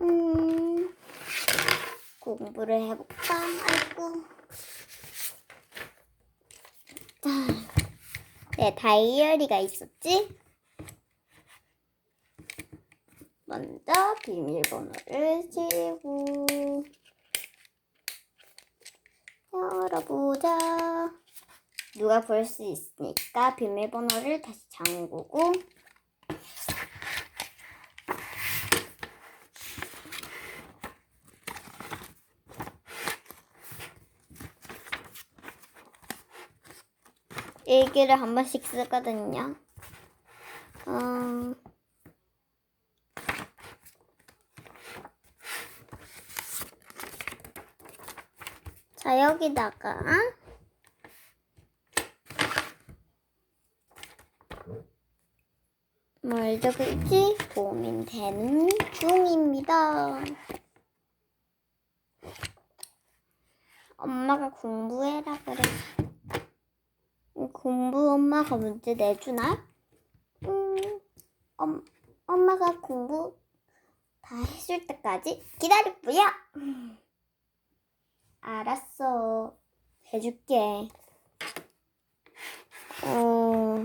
음, 공부를 해볼까? 아이고. 자, 내 다이어리가 있었지? 먼저 비밀번호를 세고 열어보자. 누가 볼 수 있으니까 비밀번호를 다시 잠그고 일기를 한 번씩 쓰거든요. 음, 자, 여기다가 뭘 적을지 고민되는 중입니다. 엄마가 공부해라 그래. 공부 엄마가 문제 내주나? 음, 엄, 엄마가 공부 다 해줄 때까지 기다려보여. 알았어. 해줄게. 어,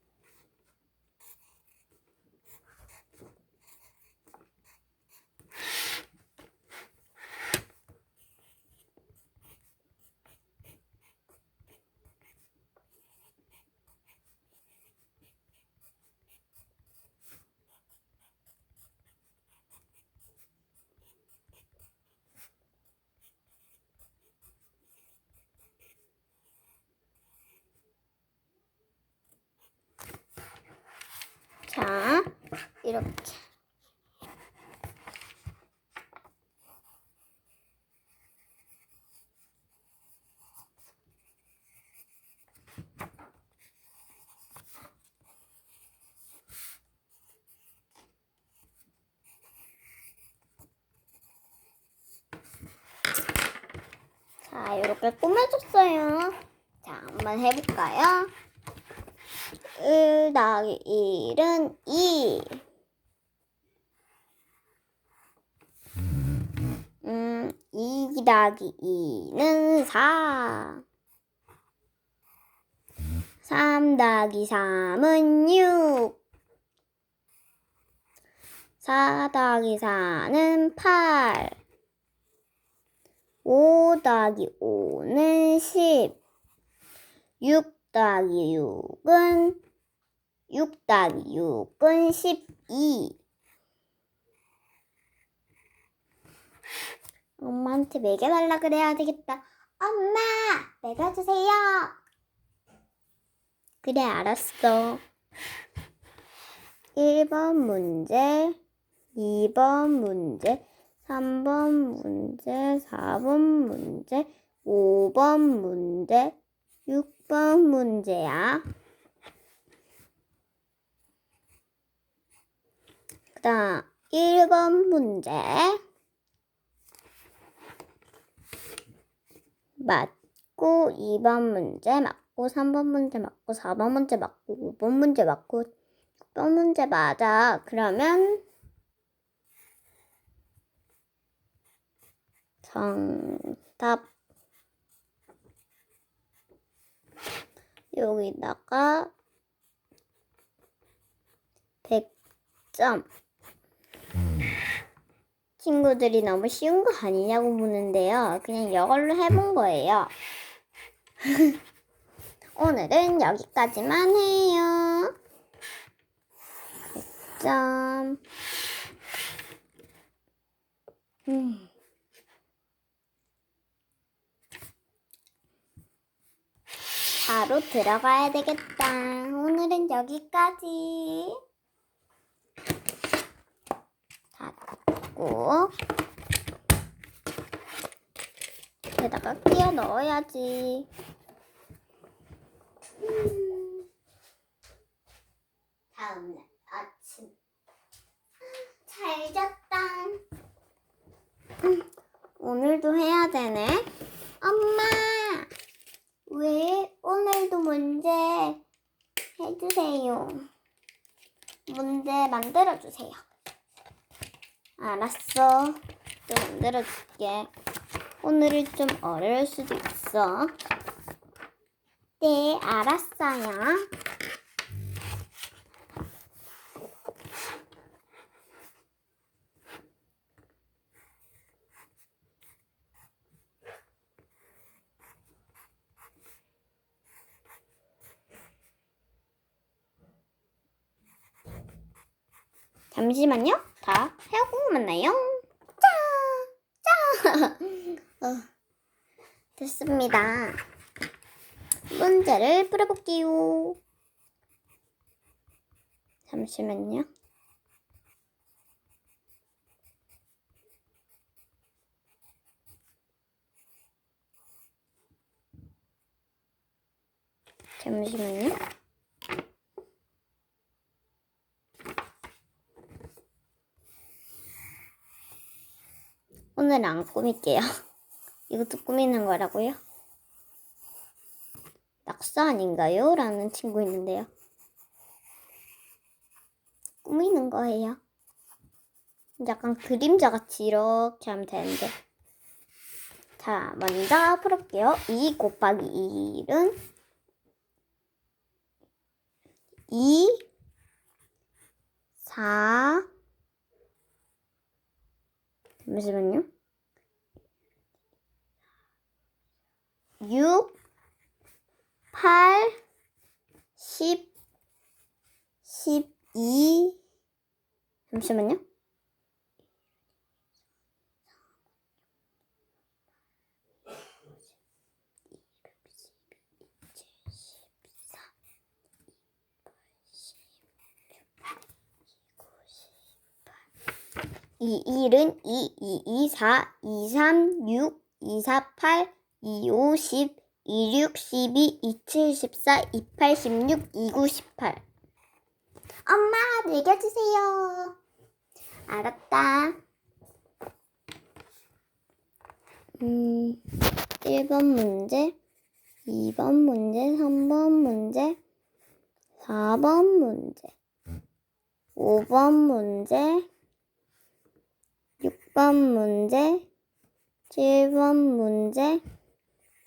자, 이렇게. 자, 이렇게 꾸며줬어요. 자, 한번 해볼까요? 1 더하기 1은 2. 음, 2 더하기 2는 4. 3 더하기 3은 6. 4 더하기 4는 8. 5 더하기 5는 10. 6 더하기 6은 6 더하기 6은 12. 엄마한테 매겨달라 그래야 되겠다. 엄마, 매겨 주세요. 그래, 알았어. 1번 문제, 2번 문제, 3번 문제, 4번 문제, 5번 문제, 6번 문제야. 그 다음 1번 문제 맞고 2번 문제 맞고 3번 문제 맞고 4번 문제 맞고 5번 문제 맞고 6번 문제 맞아. 그러면 정답 여기다가 100점. 친구들이 너무 쉬운 거 아니냐고 묻는데요. 그냥 이걸로 해본 거예요. 오늘은 여기까지만 해요. 100점. 음. 바로 들어가야 되겠다. 오늘은 여기까지. 닫고 여기다가 끼워 넣어야지. 음. 음, 오늘도 해야 되네. 엄마, 왜 오늘도 문제 해주세요. 문제 만들어주세요. 알았어. 또 만들어줄게. 오늘은 좀 어려울 수도 있어. 네, 알았어요. 잠시만요. 다 하고 만나요. 짜! 짜! 어, 됐습니다. 문제를 풀어볼게요. 잠시만요. 잠시만요. 오늘 안 꾸밀게요. 이것도 꾸미는 거라고요? 낙서 아닌가요? 라는 친구 있는데요. 꾸미는 거예요. 약간 그림자 같이 이렇게 하면 되는데. 자, 먼저 풀어볼게요. 2 곱하기 1은 2, 4, 잠시만요. 6, 8, 10, 12, 잠시만요. 이 1은 2, 2, 2, 4, 2, 3, 6, 2, 4, 8, 2, 5, 10, 2, 6, 12, 2, 7, 14, 2, 8, 16, 2, 9, 18. 엄마, 매겨주세요. 알았다. 음, 1번 문제, 2번 문제, 3번 문제, 4번 문제, 5번 문제, 6번 문제, 7번 문제,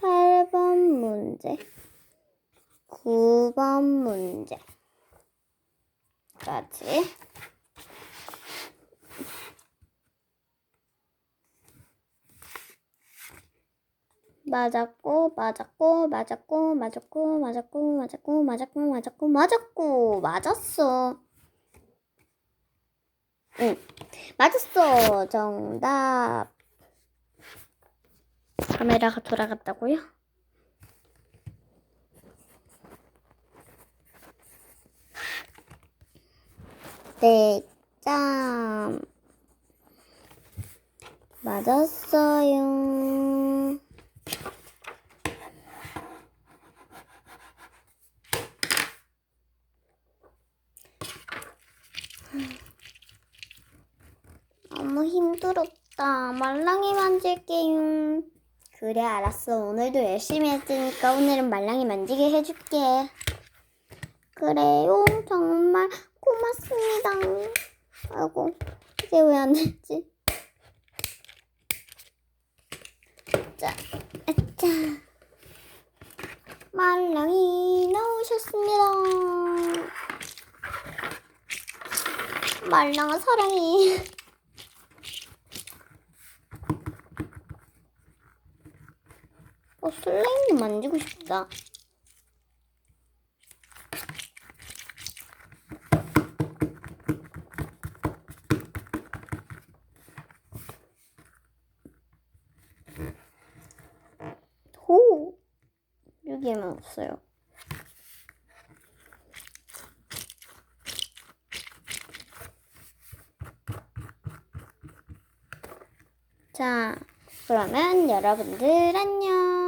8번 문제, 9번 문제. 까지. 맞았고, 맞았고, 맞았고, 맞았고, 맞았고, 맞았고, 맞았고, 맞았고, 맞았고, 맞았어. 응, 맞았어. 정답. 카메라가 돌아갔다고요? 네, 점. 맞았어요. 너무 힘들었다. 말랑이 만질게요. 그래, 알았어. 오늘도 열심히 했으니까 오늘은 말랑이 만지게 해줄게. 그래요. 정말 고맙습니다. 아이고, 이게 왜 안 됐지? 자, 아차. 말랑이 나오셨습니다. 말랑아 사랑해. 어, 슬라임도 만지고 싶다. 호! 여기에만 없어요. 자, 그러면 여러분들 안녕.